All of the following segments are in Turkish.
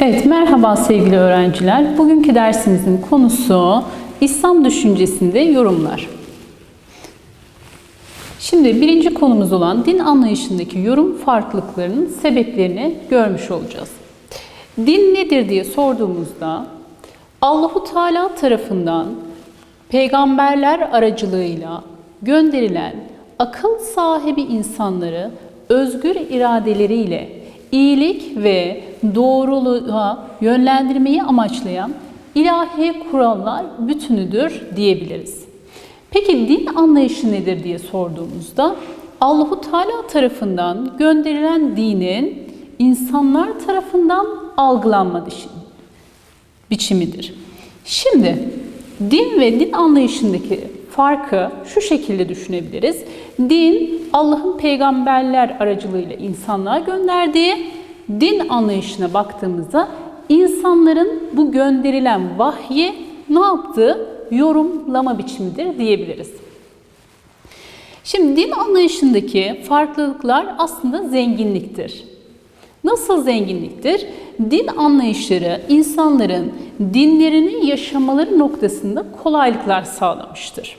Evet, merhaba sevgili öğrenciler. Bugünkü dersimizin konusu İslam düşüncesinde yorumlar. Şimdi birinci konumuz olan din anlayışındaki yorum farklılıklarının sebeplerini görmüş olacağız. Din nedir diye sorduğumuzda Allahu Teala tarafından peygamberler aracılığıyla gönderilen akıl sahibi insanları özgür iradeleriyle iyilik ve doğruluğa yönlendirmeyi amaçlayan ilahi kurallar bütünüdür diyebiliriz. Peki din anlayışı nedir diye sorduğumuzda Allahu Teala tarafından gönderilen dinin insanlar tarafından algılanma biçimidir. Şimdi din ve din anlayışındaki farkı şu şekilde düşünebiliriz. Din Allah'ın peygamberler aracılığıyla insanlığa gönderdiği din anlayışına baktığımızda insanların bu gönderilen vahyi ne yaptığı yorumlama biçimidir diyebiliriz. Şimdi din anlayışındaki farklılıklar aslında zenginliktir. Nasıl zenginliktir? Din anlayışları insanların dinlerini yaşamaları noktasında kolaylıklar sağlamıştır.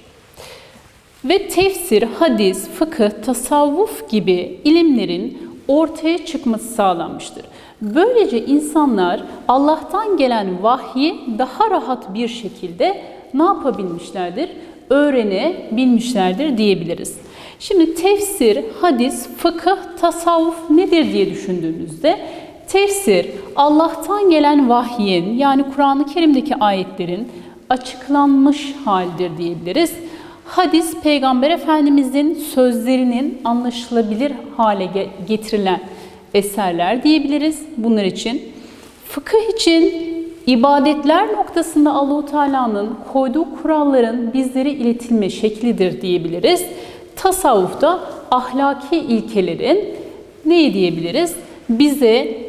Ve tefsir, hadis, fıkıh, tasavvuf gibi ilimlerin ortaya çıkması sağlanmıştır. Böylece insanlar Allah'tan gelen vahyi daha rahat bir şekilde ne yapabilmişlerdir? Öğrenebilmişlerdir diyebiliriz. Şimdi tefsir, hadis, fıkıh, tasavvuf nedir diye düşündüğümüzde tefsir Allah'tan gelen vahyin yani Kur'an-ı Kerim'deki ayetlerin açıklanmış haldir diyebiliriz. Hadis Peygamber Efendimizin sözlerinin anlaşılabilir hale getirilen eserler diyebiliriz bunlar için. Fıkıh için ibadetler noktasında Allahu Teala'nın koyduğu kuralların bizlere iletilme şeklidir diyebiliriz. Tasavvufta ahlaki ilkelerin ne diyebiliriz? Bize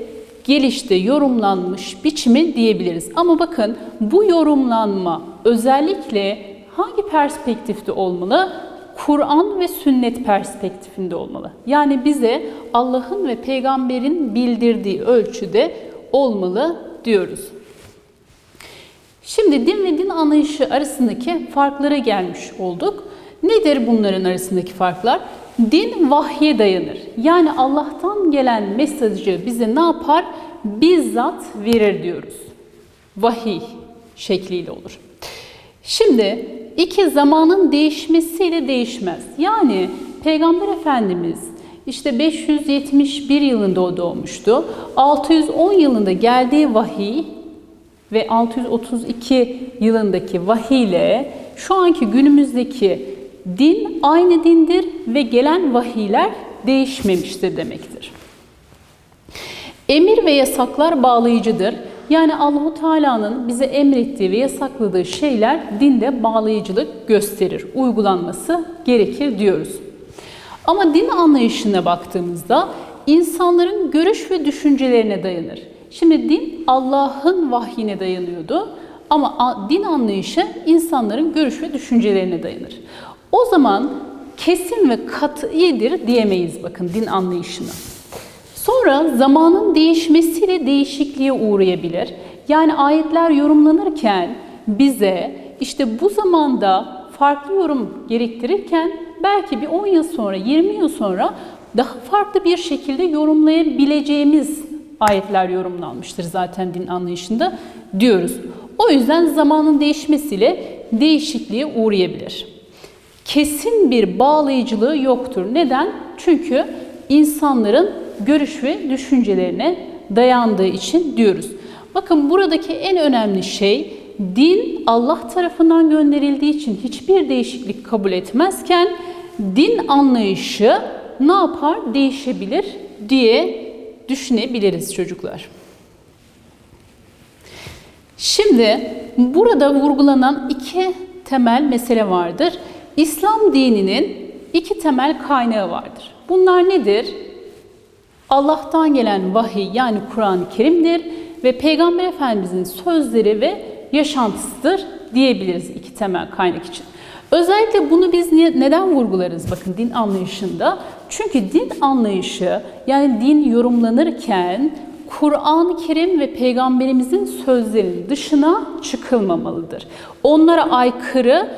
gelişte yorumlanmış biçimi diyebiliriz. Ama bakın bu yorumlanma özellikle hangi perspektifte olmalı? Kur'an ve sünnet perspektifinde olmalı. Yani bize Allah'ın ve peygamberin bildirdiği ölçüde olmalı diyoruz. Şimdi din ve din anlayışı arasındaki farklara gelmiş olduk. Nedir bunların arasındaki farklar? Din vahye dayanır. Yani Allah'tan gelen mesajı bize ne yapar? Bizzat verir diyoruz. Vahiy şekliyle olur. Şimdi iki zamanın değişmesiyle değişmez. Yani Peygamber Efendimiz işte 571 yılında o doğmuştu. 610 yılında geldiği vahiy ve 632 yılındaki vahiy ile şu anki günümüzdeki din aynı dindir ve gelen vahiyler değişmemiştir demektir. Emir ve yasaklar bağlayıcıdır. Yani Allahu Teala'nın bize emrettiği ve yasakladığı şeyler dinde bağlayıcılık gösterir, uygulanması gerekir diyoruz. Ama din anlayışına baktığımızda insanların görüş ve düşüncelerine dayanır. Şimdi din Allah'ın vahyine dayanıyordu ama din anlayışı insanların görüş ve düşüncelerine dayanır. O zaman kesin ve kat'idir diyemeyiz bakın din anlayışına. Sonra zamanın değişmesiyle değişikliğe uğrayabilir. Yani ayetler yorumlanırken bize işte bu zamanda farklı yorum gerektirirken belki bir 10 yıl sonra, 20 yıl sonra daha farklı bir şekilde yorumlayabileceğimiz ayetler yorumlanmıştır zaten din anlayışında diyoruz. O yüzden zamanın değişmesiyle değişikliğe uğrayabilir. Kesin bir bağlayıcılığı yoktur. Neden? Çünkü insanların görüş ve düşüncelerine dayandığı için diyoruz. Bakın buradaki en önemli şey din Allah tarafından gönderildiği için hiçbir değişiklik kabul etmezken din anlayışı ne yapar? Değişebilir diye düşünebiliriz çocuklar. Şimdi burada vurgulanan iki temel mesele vardır. İslam dininin iki temel kaynağı vardır. Bunlar nedir? Allah'tan gelen vahiy yani Kur'an-ı Kerim'dir ve Peygamber Efendimizin sözleri ve yaşantısıdır diyebiliriz iki temel kaynak için. Özellikle bunu biz niye, neden vurgularız bakın din anlayışında? Çünkü din anlayışı yani din yorumlanırken Kur'an-ı Kerim ve Peygamberimizin sözlerinin dışına çıkılmamalıdır. Onlara aykırı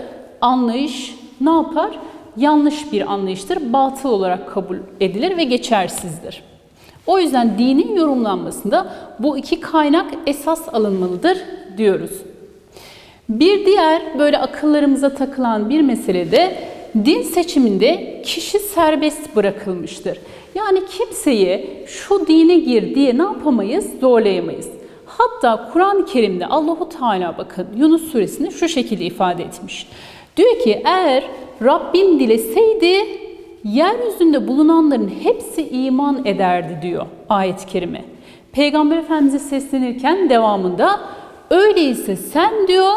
anlayış ne yapar? Yanlış bir anlayıştır, batıl olarak kabul edilir ve geçersizdir. O yüzden dinin yorumlanmasında bu iki kaynak esas alınmalıdır diyoruz. Bir diğer böyle akıllarımıza takılan bir mesele de din seçiminde kişi serbest bırakılmıştır. Yani kimseyi şu dine gir diye ne yapamayız? Zorlayamayız. Hatta Kur'an-ı Kerim'de Allahu Teala bakın Yunus suresinde şu şekilde ifade etmiş. Diyor ki eğer Rabbim dileseydi yeryüzünde bulunanların hepsi iman ederdi diyor ayet-i kerime. Peygamber Efendimiz'e seslenirken devamında öyleyse sen diyor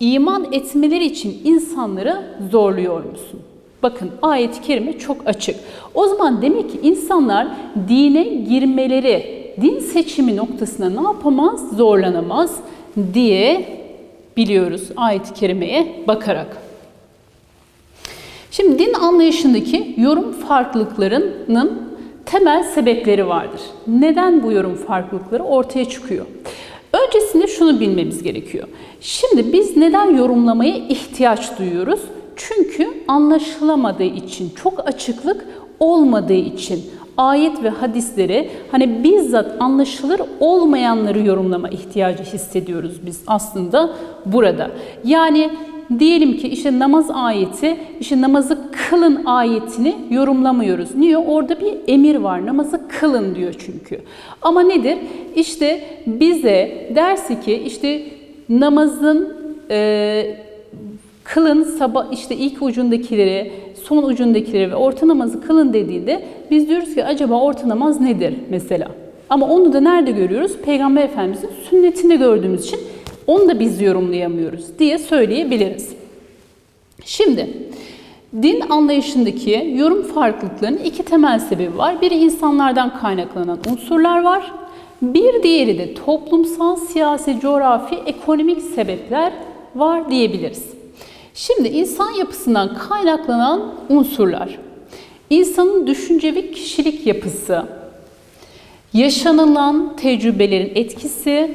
iman etmeleri için insanları zorluyor musun? Bakın ayet-i kerime çok açık. O zaman demek ki insanlar dine girmeleri, din seçimi noktasında ne yapamaz? Zorlanamaz diye biliyoruz ayet-i kerimeye bakarak. Şimdi din anlayışındaki yorum farklılıklarının temel sebepleri vardır. Neden bu yorum farklılıkları ortaya çıkıyor? Öncesinde şunu bilmemiz gerekiyor. Şimdi biz neden yorumlamaya ihtiyaç duyuyoruz? Çünkü anlaşılamadığı için, çok açıklık olmadığı için ayet ve hadisleri hani bizzat anlaşılır olmayanları yorumlama ihtiyacı hissediyoruz biz aslında burada. Yani diyelim ki işte namaz ayeti, işte namazı kılın ayetini yorumlamıyoruz. Niye? Orada bir emir var. Namazı kılın diyor çünkü. Ama nedir? İşte bize dersi ki işte namazın e, kılın sabah işte ilk ucundakileri, son ucundakileri ve orta namazı kılın dediğinde biz diyoruz ki acaba orta namaz nedir mesela? Ama onu da nerede görüyoruz? Peygamber Efendimizin sünnetinde gördüğümüz için onu da biz yorumlayamıyoruz diye söyleyebiliriz. Şimdi din anlayışındaki yorum farklılıklarının iki temel sebebi var. Biri insanlardan kaynaklanan unsurlar var. Bir diğeri de toplumsal, siyasi, coğrafi, ekonomik sebepler var diyebiliriz. Şimdi insan yapısından kaynaklanan unsurlar. İnsanın düşünce ve kişilik yapısı, yaşanılan tecrübelerin etkisi,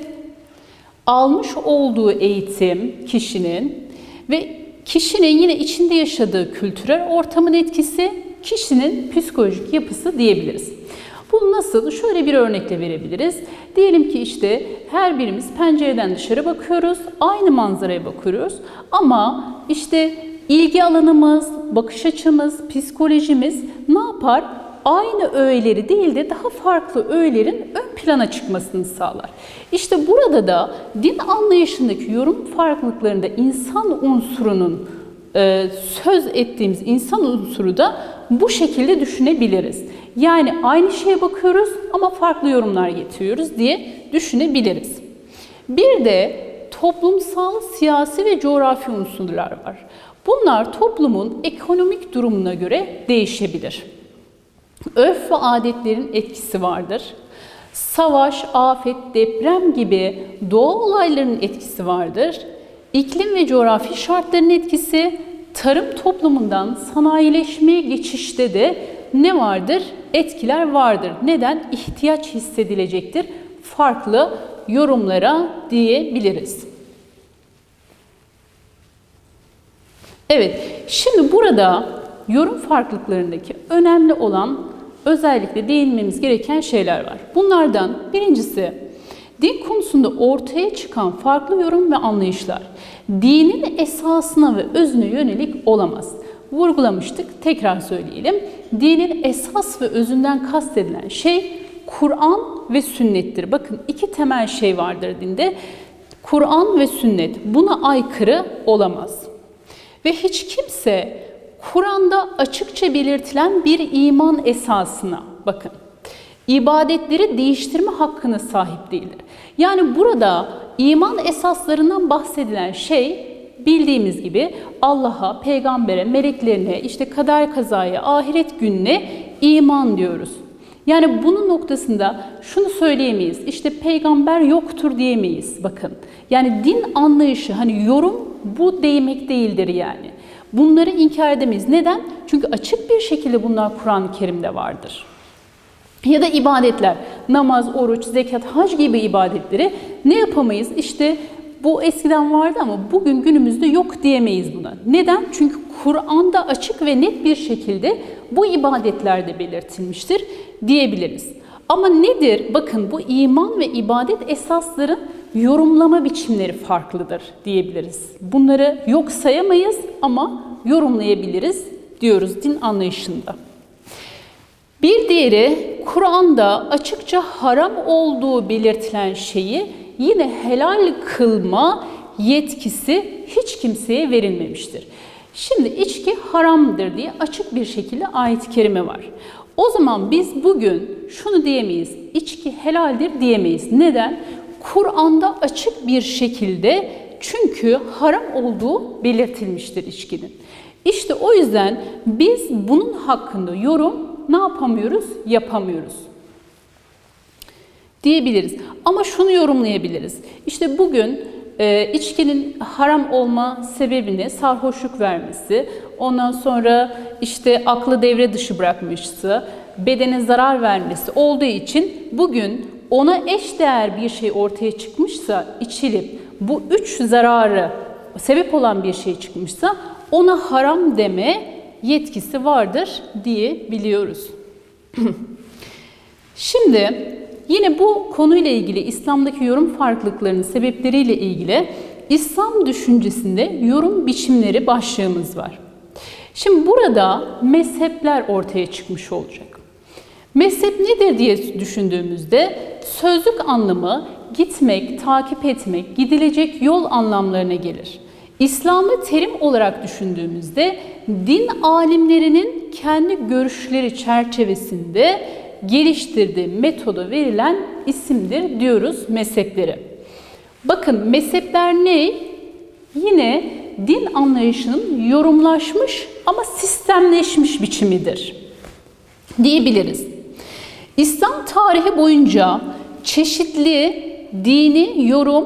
almış olduğu eğitim kişinin ve kişinin yine içinde yaşadığı kültürel ortamın etkisi kişinin psikolojik yapısı diyebiliriz. Bunu nasıl? Şöyle bir örnekle verebiliriz. Diyelim ki işte her birimiz pencereden dışarı bakıyoruz, aynı manzaraya bakıyoruz ama işte ilgi alanımız, bakış açımız, psikolojimiz ne yapar? Aynı öğeleri değil de daha farklı öğelerin ön plana çıkmasını sağlar. İşte burada da din anlayışındaki yorum farklılıklarında insan unsurunun e, söz ettiğimiz insan unsuru da bu şekilde düşünebiliriz. Yani aynı şeye bakıyoruz ama farklı yorumlar getiriyoruz diye düşünebiliriz. Bir de toplumsal, siyasi ve coğrafi unsurlar var. Bunlar toplumun ekonomik durumuna göre değişebilir. Örf ve adetlerin etkisi vardır. Savaş, afet, deprem gibi doğal olayların etkisi vardır. İklim ve coğrafi şartların etkisi, tarım toplumundan sanayileşmeye geçişte de ne vardır? Etkiler vardır. Neden? İhtiyaç hissedilecektir. Farklı yorumlara diyebiliriz. Evet, şimdi burada yorum farklılıklarındaki önemli olan özellikle değinmemiz gereken şeyler var. Bunlardan birincisi din konusunda ortaya çıkan farklı yorum ve anlayışlar dinin esasına ve özüne yönelik olamaz. Vurgulamıştık, tekrar söyleyelim. Dinin esas ve özünden kastedilen şey Kur'an ve sünnettir. Bakın iki temel şey vardır dinde. Kur'an ve sünnet buna aykırı olamaz. Ve hiç kimse Kur'an'da açıkça belirtilen bir iman esasına bakın. ibadetleri değiştirme hakkına sahip değildir. Yani burada iman esaslarından bahsedilen şey bildiğimiz gibi Allah'a, peygambere, meleklerine, işte kader kazaya, ahiret gününe iman diyoruz. Yani bunun noktasında şunu söyleyemeyiz. İşte peygamber yoktur diyemeyiz bakın. Yani din anlayışı hani yorum bu değmek değildir yani. Bunları inkar edemeyiz. Neden? Çünkü açık bir şekilde bunlar Kur'an-ı Kerim'de vardır. Ya da ibadetler, namaz, oruç, zekat, hac gibi ibadetleri ne yapamayız? İşte bu eskiden vardı ama bugün günümüzde yok diyemeyiz buna. Neden? Çünkü Kur'an'da açık ve net bir şekilde bu ibadetlerde belirtilmiştir diyebiliriz. Ama nedir? Bakın bu iman ve ibadet esasların yorumlama biçimleri farklıdır diyebiliriz. Bunları yok sayamayız ama yorumlayabiliriz diyoruz din anlayışında. Bir diğeri Kur'an'da açıkça haram olduğu belirtilen şeyi yine helal kılma yetkisi hiç kimseye verilmemiştir. Şimdi içki haramdır diye açık bir şekilde ayet-i kerime var. O zaman biz bugün şunu diyemeyiz, içki helaldir diyemeyiz. Neden? Kur'an'da açık bir şekilde çünkü haram olduğu belirtilmiştir içkinin. İşte o yüzden biz bunun hakkında yorum ne yapamıyoruz? Yapamıyoruz diyebiliriz. Ama şunu yorumlayabiliriz. İşte bugün e, içkinin haram olma sebebini sarhoşluk vermesi, ondan sonra işte aklı devre dışı bırakmışsa, bedene zarar vermesi olduğu için bugün ona eş değer bir şey ortaya çıkmışsa, içilip bu üç zararı sebep olan bir şey çıkmışsa ona haram deme yetkisi vardır diye biliyoruz. Şimdi yine bu konuyla ilgili İslam'daki yorum farklılıklarının sebepleriyle ilgili İslam düşüncesinde yorum biçimleri başlığımız var. Şimdi burada mezhepler ortaya çıkmış olacak. Mezhep nedir diye düşündüğümüzde sözlük anlamı gitmek, takip etmek, gidilecek yol anlamlarına gelir. İslam'ı terim olarak düşündüğümüzde din alimlerinin kendi görüşleri çerçevesinde geliştirdiği metoda verilen isimdir diyoruz mezhepleri. Bakın mezhepler ne? Yine din anlayışının yorumlaşmış ama sistemleşmiş biçimidir diyebiliriz. İslam tarihi boyunca çeşitli dini yorum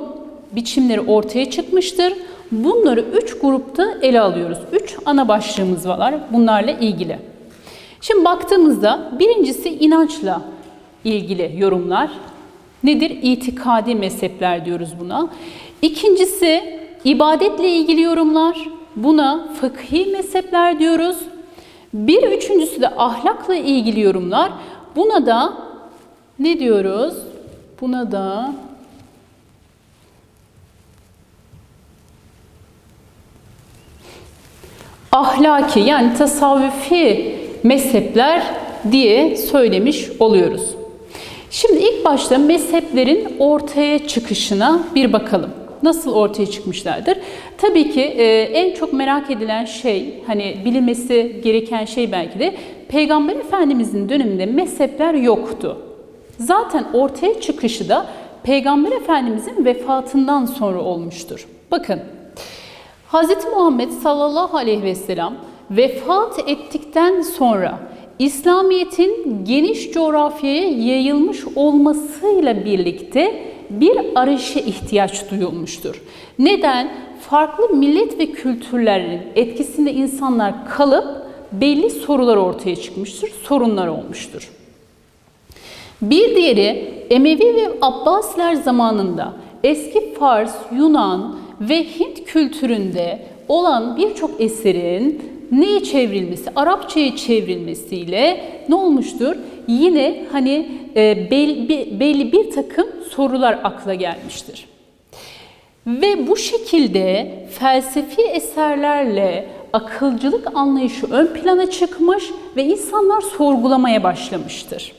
biçimleri ortaya çıkmıştır. Bunları üç grupta ele alıyoruz. Üç ana başlığımız var bunlarla ilgili. Şimdi baktığımızda birincisi inançla ilgili yorumlar. Nedir? İtikadi mezhepler diyoruz buna. İkincisi ibadetle ilgili yorumlar. Buna fıkhi mezhepler diyoruz. Bir üçüncüsü de ahlakla ilgili yorumlar. Buna da ne diyoruz? Buna da ahlaki yani tasavvufi mezhepler diye söylemiş oluyoruz. Şimdi ilk başta mezheplerin ortaya çıkışına bir bakalım. Nasıl ortaya çıkmışlardır? Tabii ki e, en çok merak edilen şey, hani bilinmesi gereken şey belki de Peygamber Efendimizin döneminde mezhepler yoktu. Zaten ortaya çıkışı da Peygamber Efendimizin vefatından sonra olmuştur. Bakın, Hz. Muhammed sallallahu aleyhi ve sellem vefat ettikten sonra İslamiyet'in geniş coğrafyaya yayılmış olmasıyla birlikte bir arayışa ihtiyaç duyulmuştur. Neden? Farklı millet ve kültürlerin etkisinde insanlar kalıp belli sorular ortaya çıkmıştır, sorunlar olmuştur. Bir diğeri Emevi ve Abbasiler zamanında eski Fars, Yunan ve Hint kültüründe olan birçok eserin neye çevrilmesi, Arapçaya çevrilmesiyle ne olmuştur? Yine hani e, belli, belli bir takım sorular akla gelmiştir. Ve bu şekilde felsefi eserlerle akılcılık anlayışı ön plana çıkmış ve insanlar sorgulamaya başlamıştır.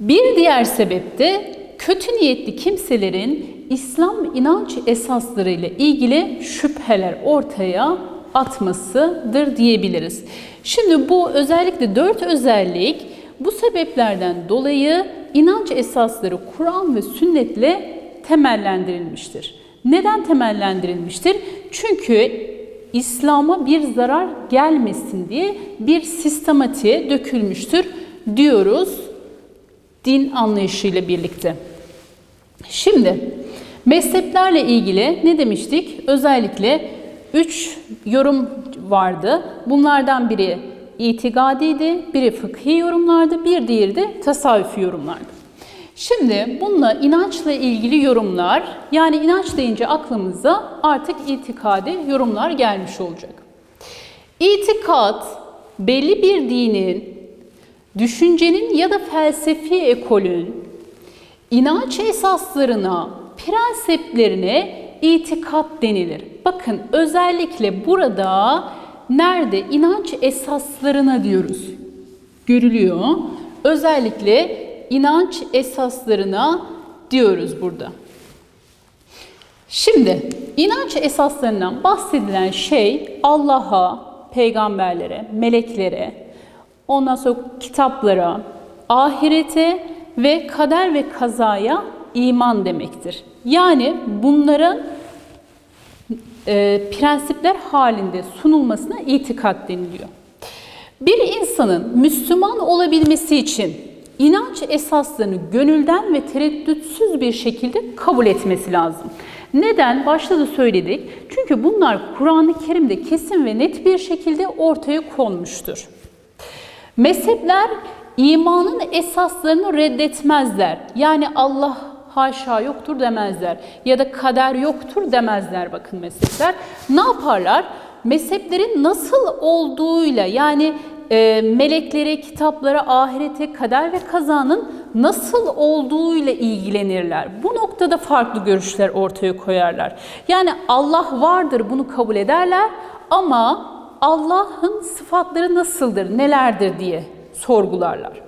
Bir diğer sebep de kötü niyetli kimselerin İslam inanç esasları ile ilgili şüpheler ortaya atmasıdır diyebiliriz. Şimdi bu özellikle dört özellik bu sebeplerden dolayı inanç esasları Kur'an ve sünnetle temellendirilmiştir. Neden temellendirilmiştir? Çünkü İslam'a bir zarar gelmesin diye bir sistematiğe dökülmüştür diyoruz din anlayışıyla birlikte. Şimdi mezheplerle ilgili ne demiştik? Özellikle üç yorum vardı. Bunlardan biri itikadiydi, biri fıkhi yorumlardı, bir diğeri de tasavvufi yorumlardı. Şimdi bununla inançla ilgili yorumlar, yani inanç deyince aklımıza artık itikadi yorumlar gelmiş olacak. İtikat, belli bir dinin, düşüncenin ya da felsefi ekolün inanç esaslarına, prensiplerine itikat denilir. Bakın özellikle burada nerede inanç esaslarına diyoruz. Görülüyor. Özellikle inanç esaslarına diyoruz burada. Şimdi inanç esaslarından bahsedilen şey Allah'a, peygamberlere, meleklere, ondan sonra kitaplara, ahirete ve kader ve kazaya iman demektir. Yani bunların e, prensipler halinde sunulmasına itikat deniliyor. Bir insanın Müslüman olabilmesi için inanç esaslarını gönülden ve tereddütsüz bir şekilde kabul etmesi lazım. Neden? Başta da söyledik. Çünkü bunlar Kur'an-ı Kerim'de kesin ve net bir şekilde ortaya konmuştur. Mezhepler imanın esaslarını reddetmezler. Yani Allah haşa yoktur demezler. Ya da kader yoktur demezler bakın mezhepler. Ne yaparlar? Mezheplerin nasıl olduğuyla yani e, meleklere, kitaplara, ahirete, kader ve kazanın nasıl olduğuyla ilgilenirler. Bu noktada farklı görüşler ortaya koyarlar. Yani Allah vardır bunu kabul ederler ama Allah'ın sıfatları nasıldır, nelerdir diye sorgularlar.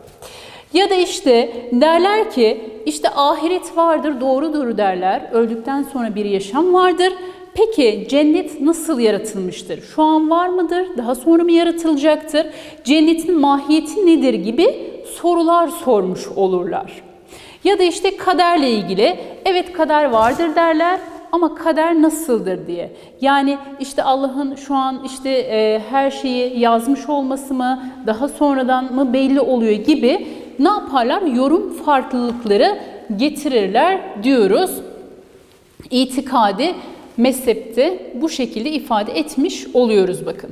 Ya da işte derler ki işte ahiret vardır, doğrudur derler. Öldükten sonra bir yaşam vardır. Peki cennet nasıl yaratılmıştır? Şu an var mıdır? Daha sonra mı yaratılacaktır? Cennetin mahiyeti nedir gibi sorular sormuş olurlar. Ya da işte kaderle ilgili evet kader vardır derler ama kader nasıldır diye. Yani işte Allah'ın şu an işte e, her şeyi yazmış olması mı, daha sonradan mı belli oluyor gibi ne yaparlar? Yorum farklılıkları getirirler diyoruz. İtikadi mezhepte bu şekilde ifade etmiş oluyoruz bakın.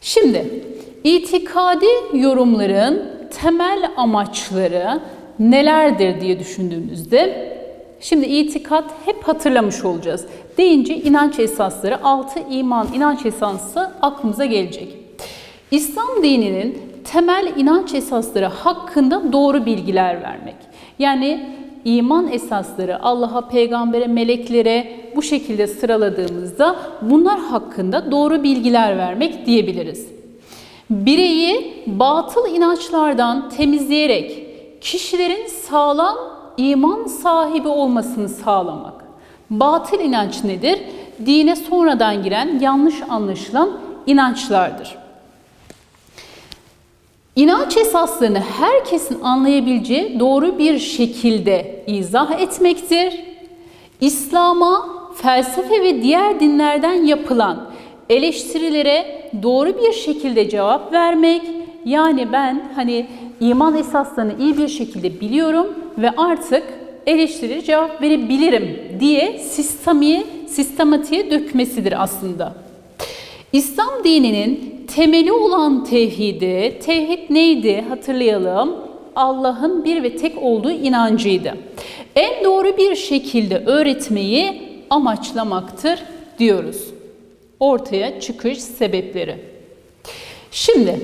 Şimdi itikadi yorumların temel amaçları nelerdir diye düşündüğümüzde şimdi itikat hep hatırlamış olacağız. Deyince inanç esasları, altı iman inanç esası aklımıza gelecek. İslam dininin temel inanç esasları hakkında doğru bilgiler vermek. Yani iman esasları Allah'a, peygambere, meleklere bu şekilde sıraladığımızda bunlar hakkında doğru bilgiler vermek diyebiliriz. Bireyi batıl inançlardan temizleyerek kişilerin sağlam iman sahibi olmasını sağlamak. Batıl inanç nedir? Dine sonradan giren yanlış anlaşılan inançlardır. İnanç esaslarını herkesin anlayabileceği doğru bir şekilde izah etmektir. İslam'a, felsefe ve diğer dinlerden yapılan eleştirilere doğru bir şekilde cevap vermek. Yani ben hani iman esaslarını iyi bir şekilde biliyorum ve artık eleştiri cevap verebilirim diye sistemiye, sistematiğe dökmesidir aslında. İslam dininin temeli olan tevhidi, tevhid neydi hatırlayalım. Allah'ın bir ve tek olduğu inancıydı. En doğru bir şekilde öğretmeyi amaçlamaktır diyoruz. Ortaya çıkış sebepleri. Şimdi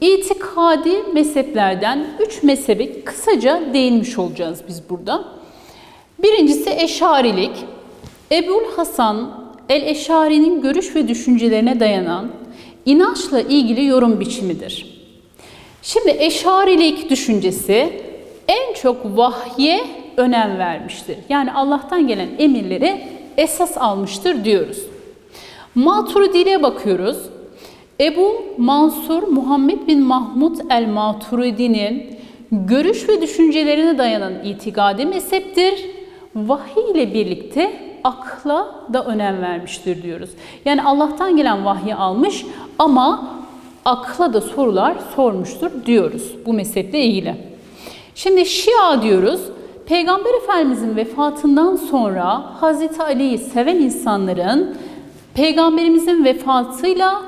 itikadi mezheplerden üç mezhebe kısaca değinmiş olacağız biz burada. Birincisi eşarilik. Ebul Hasan el-Eşari'nin görüş ve düşüncelerine dayanan inançla ilgili yorum biçimidir. Şimdi eşarilik düşüncesi en çok vahye önem vermiştir. Yani Allah'tan gelen emirleri esas almıştır diyoruz. Maturidi'ye bakıyoruz. Ebu Mansur Muhammed bin Mahmud el-Maturidi'nin görüş ve düşüncelerine dayanan itikadi mezheptir. Vahiy ile birlikte akla da önem vermiştir diyoruz. Yani Allah'tan gelen vahyi almış ama akla da sorular sormuştur diyoruz bu mezheple ilgili. Şimdi Şia diyoruz. Peygamber Efendimizin vefatından sonra Hazreti Ali'yi seven insanların Peygamberimizin vefatıyla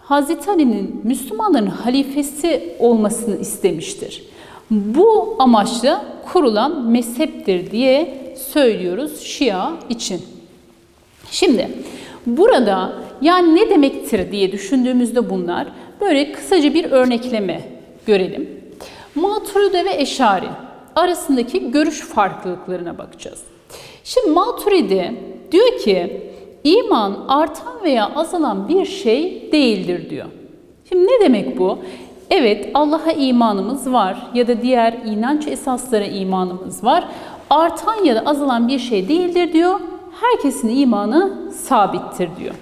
Hazreti Ali'nin Müslümanların halifesi olmasını istemiştir. Bu amaçla kurulan mezheptir diye söylüyoruz Şia için. Şimdi burada yani ne demektir diye düşündüğümüzde bunlar böyle kısaca bir örnekleme görelim. Maturide ve Eşari arasındaki görüş farklılıklarına bakacağız. Şimdi Maturidi diyor ki iman artan veya azalan bir şey değildir diyor. Şimdi ne demek bu? Evet Allah'a imanımız var ya da diğer inanç esaslara imanımız var. Artan ya da azalan bir şey değildir diyor. Herkesin imanı sabittir diyor.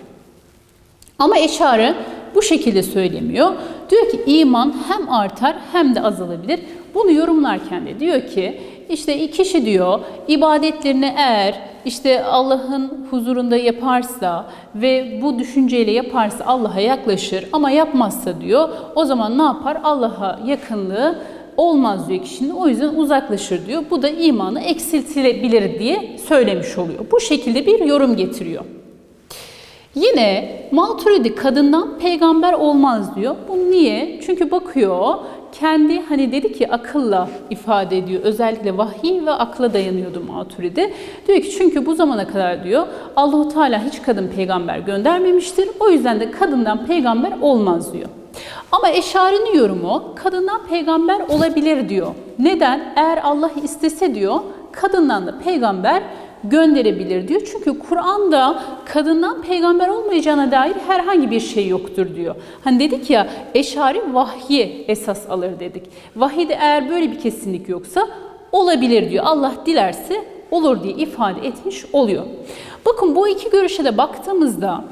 Ama Eşarı bu şekilde söylemiyor. Diyor ki iman hem artar hem de azalabilir. Bunu yorumlarken de diyor ki işte kişi diyor ibadetlerini eğer işte Allah'ın huzurunda yaparsa ve bu düşünceyle yaparsa Allah'a yaklaşır ama yapmazsa diyor o zaman ne yapar? Allah'a yakınlığı olmaz diyor kişinin. O yüzden uzaklaşır diyor. Bu da imanı eksiltilebilir diye söylemiş oluyor. Bu şekilde bir yorum getiriyor. Yine Maturidi kadından peygamber olmaz diyor. Bu niye? Çünkü bakıyor kendi hani dedi ki akılla ifade ediyor. Özellikle vahiy ve akla dayanıyordu Maturidi. Diyor ki çünkü bu zamana kadar diyor Allahu Teala hiç kadın peygamber göndermemiştir. O yüzden de kadından peygamber olmaz diyor. Ama Eşari'nin yorumu kadından peygamber olabilir diyor. Neden? Eğer Allah istese diyor kadından da peygamber gönderebilir diyor. Çünkü Kur'an'da kadından peygamber olmayacağına dair herhangi bir şey yoktur diyor. Hani dedik ya eşari vahyi esas alır dedik. Vahide eğer böyle bir kesinlik yoksa olabilir diyor. Allah dilerse olur diye ifade etmiş oluyor. Bakın bu iki görüşe de baktığımızda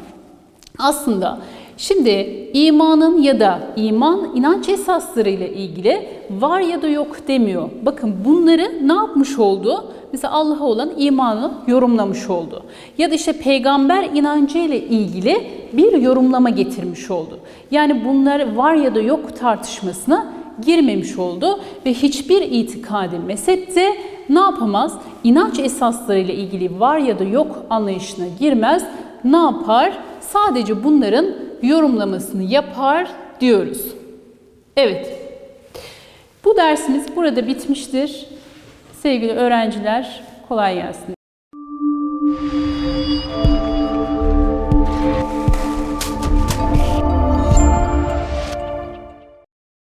aslında Şimdi imanın ya da iman inanç esasları ile ilgili var ya da yok demiyor. Bakın bunları ne yapmış oldu? Mesela Allah'a olan imanı yorumlamış oldu. Ya da işte peygamber inancı ile ilgili bir yorumlama getirmiş oldu. Yani bunlar var ya da yok tartışmasına girmemiş oldu ve hiçbir itikadi mezhepte ne yapamaz? İnanç esasları ile ilgili var ya da yok anlayışına girmez. Ne yapar? Sadece bunların yorumlamasını yapar diyoruz. Evet. Bu dersimiz burada bitmiştir. Sevgili öğrenciler kolay gelsin.